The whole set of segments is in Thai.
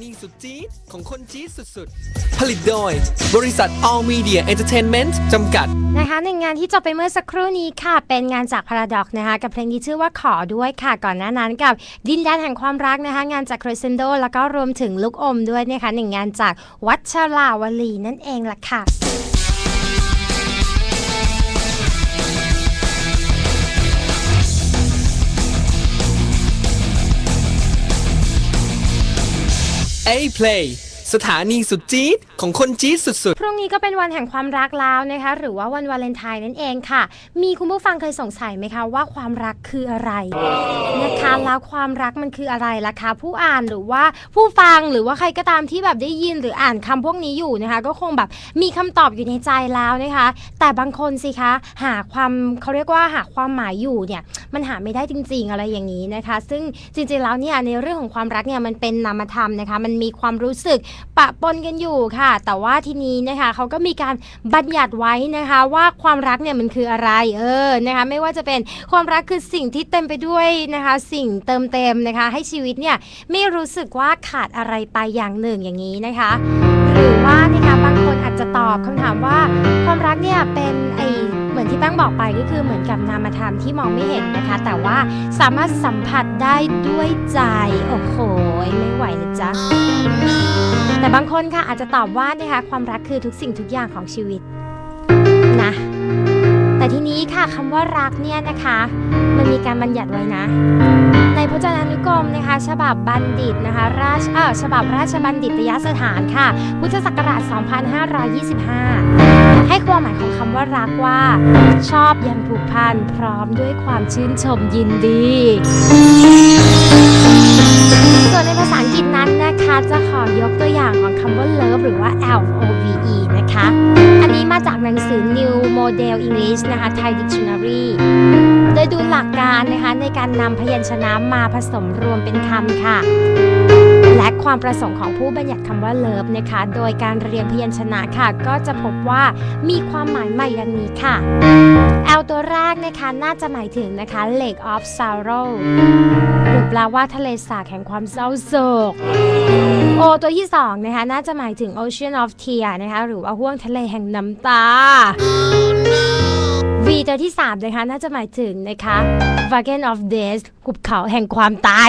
นีสุดจี๊ดของคนจี๊ดสุดๆ ผลิตโดย บริษัท All Media Entertainment จำกัด นะคะในงานที่จบไปเมื่อสักครู่นี้ค่ะ เป็นงานจาก Paradox นะคะกับเพลงที่ชื่อว่าขอด้วยค่ะก่อนหน้านั้นกับ ดินแดนแห่งความรักนะคะงานจาก Crescendo แล้วก็รวมถึงลูกอมด้วยนะคะหนึ่งงานจากวัชราวลีนั่นเองล่ะค่ะ A Play สถานีสุดจี๊ดของคนจี๊ดสุด พรุ่งนี้ก็เป็นวันแห่งความรักแล้วนะคะ หรือว่าวันวาเลนไทน์นั่นเองค่ะ มีคุณผู้ฟังเคยสงสัยไหมคะว่าความรักคืออะไรนะคะแล้วความรักมันคืออะไรล่ะคะ ผู้อ่านหรือว่าผู้ฟังหรือว่าใครก็ตามที่แบบได้ยินหรืออ่านคำพวกนี้อยู่นะคะ ก็คงแบบมีคำตอบอยู่ในใจแล้วนะคะ แต่บางคนสิคะ หาความเขาเรียกว่าหาความหมายอยู่เนี่ย มันหาไม่ได้จริง ๆ อะไรอย่างนี้นะคะ ซึ่งจริงๆแล้วเนี่ยในเรื่องของความรักเนี่ยมันเป็นนามธรรมนะคะ มันมีความรู้สึกปะปนกันอยู่ค่ะ แต่ว่าทีนี้นะคะเขาก็มีการบัญญัติไว้นะคะว่าความรักเนี่ยมันคืออะไรเออนะคะไม่ว่าจะเป็นความรักคือสิ่งที่เต็มไปด้วยนะคะ สิ่งเติมเต็มนะคะ ให้ชีวิตเนี่ยไม่รู้สึกว่าขาดอะไรไปอย่างหนึ่งอย่างนี้นะคะ หรือว่านะคะบางคนอาจจะตอบคำถามว่า ความรักเนี่ยเป็นไอ ที่แป้งบอกไปก็คือเหมือนกับนามธรรมที่มองไม่เห็นนะคะ แต่ว่าสามารถสัมผัสได้ด้วยใจ โอ้โหไม่ไหวเลยจ้ะแต่บางคนค่ะอาจจะตอบว่านะคะความรักคือทุกสิ่งทุกอย่างของชีวิตนะ ทีนี้ค่ะคำว่ารักเนี่ยนะคะ มันมีการบัญญัติไว้นะ ในพจนานุกรมนะคะ ฉบับบัณฑิตนะคะราชเออฉบับราชบัณฑิตยสถานค่ะ พุทธศักราช 2525 ให้ความหมายของคำว่ารักว่า ชอบยังผูกพันพร้อมด้วยความชื่นชมยินดี นะคะจะขอยกตัวอย่างของคำว่า love หรือว่า L O V E นะคะ อันนี้มาจากหนังสือ New Model English นะคะ Thai Dictionary โดยดูหลักการนะคะในการนำพยัญชนะมาผสมรวมเป็นคำค่ะ และความประสงค์ของผู้บัญญัติคำว่า love นะคะ โดยการเรียงพยัญชนะค่ะ ก็จะพบว่ามีความหมายใหม่ดังนี้ค่ะ ตัวแรกนะคะน่าจะหมายถึงนะคะ Lake of Sorrow หรือแปลว่าทะเลสาบแห่งความเศร้าโศก โอตัวที่สองนะคะน่าจะหมายถึง Ocean of Tear นะคะหรือว่าห้วงทะเลแห่งน้ำตา V ตัวที่ 3 นะคะ น่าจะหมายถึงนะคะ Wagon of Death หุบเขาแห่งความตาย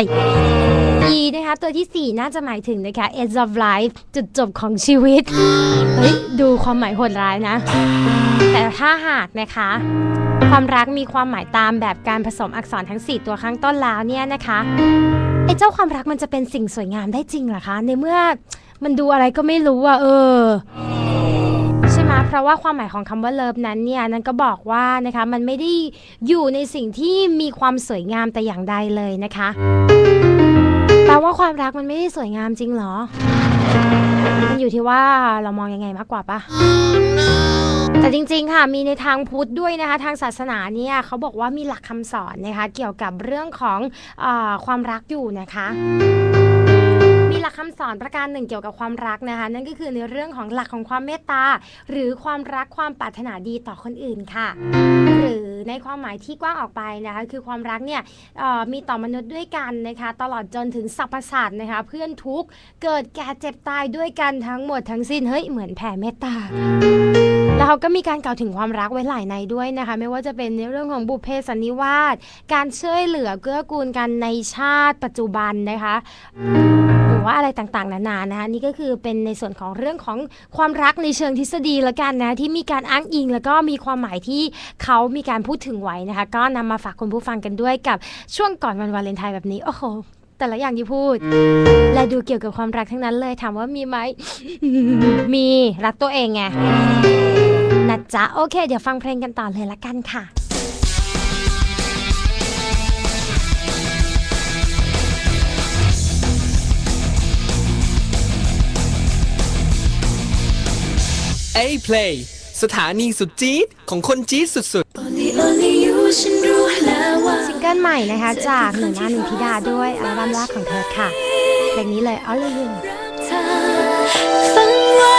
E นะคะ ตัวที่ 4 น่าจะหมายถึงนะคะ End of Life จุดจบของชีวิต เฮ้ย ดูความหมายโหดร้ายนะ แต่ถ้าหากนะคะ ความรักมีความหมายตามแบบการผสมอักษรทั้ง 4 ตัวข้างต้นแล้วเนี่ยนะคะไอ้เจ้าความรักมันจะเป็นสิ่งสวยงามได้จริงเหรอคะ ในเมื่อมันดูอะไรก็ไม่รู้อะเออ ราะว่าความหมายของคำว่าเลิฟนั้นเนี่ยนั้นก็บอกว่านะคะมันไม่ได้อยู่ในสิ่งที่มีความสวยงามแต่อย่างใดเลยนะคะแปลว่าความรักมันไม่ได้สวยงามจริงเหรอ มันอยู่ที่ว่าเรามองยังไงมากกว่าปะแต่จริงๆ ค่ะ มีในทางพุทธด้วยนะคะ ทางศาสนาเนี่ยเขาบอกว่ามีหลักคำสอนนะคะ เกี่ยวกับเรื่องของอความรักอยู่นะคะ หลักคำสอนประการหนึ่งเกี่ยวกับความรักนะคะ นั่นก็คือในเรื่องของหลักของความเมตตา หรือความรักความปรารถนาดีต่อคนอื่นค่ะ หรือในความหมายที่กว้างออกไปนะคะ คือความรักเนี่ยออมีต่อมนุษย์ด้วยกันนะคะ ตลอดจนถึงสรรพสัตว์นะคะ เพื่อนทุกข์เกิดแก่เจ็บตายด้วยกันทั้งหมดทั้งสิ้นเฮ้ยเหมือนแผ่เมตตาแล้วเขาก็มีการกล่าวถึงความรักไว้หลายในด้วยนะคะ ไม่ว่าจะเป็นในเรื่องของบุพเพสันนิวาสการช่วยเหลือเกื้อกูลกันในชาติปัจจุบันนะคะ ว่าอะไรต่างๆ นานานะคะนี่ก็คือเป็นในส่วนของเรื่องของความรักในเชิงทฤษฎีละกันนะที่มีการอ้างอิง แล้วก็มีความหมายที่เขามีการพูดถึงไว้นะคะก็นำมาฝากคุณผู้ฟังกันด้วยกับช่วงก่อนวันวาเลนไทน์แบบนี้โอ้โหแต่ละอย่างที่พูด และดูเกี่ยวกับความรักทั้งนั้นเลยถามว่ามีไหม มีรักตัวเองไงนะจ๊ะโอเค เดี๋ยวฟังเพลงกันต่อเลยละกันค่ะ Play สถานีสุดจี๊ดของคนจี๊ดสุด Only only you ฉันรู้แล้วว่าซิงเกิลใหม่นะคะ จากหนึ่งหน้าหนึ่งธิดาด้วยอัลบั้มแรกของเธอค่ะเพลงนี้เลย All of You เธอฟังไว้